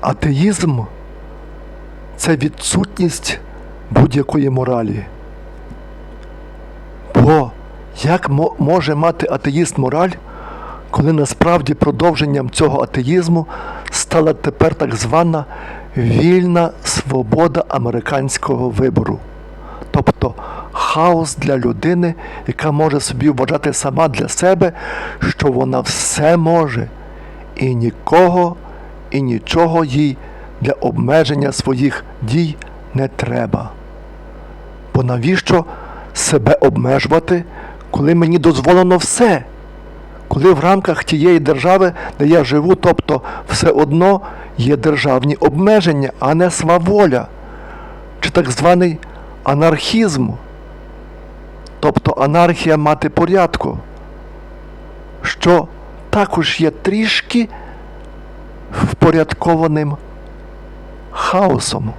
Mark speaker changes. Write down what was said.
Speaker 1: Атеїзм це відсутність будь-якої моралі. Бо як може мати атеїст мораль, коли насправді продовженням цього атеїзму стала тепер так звана вільна свобода американського вибору? Тобто хаос для людини, яка може собі вважати сама для себе, що вона все може, і нікого і нічого їй для обмеження своїх дій не треба. Бо навіщо себе обмежувати, коли мені дозволено все? Коли в рамках тієї держави, де я живу, тобто все одно є державні обмеження, а не сваволя, чи так званий анархізм, тобто анархія мати порядку, що також є трішки впорядкованим хаосом.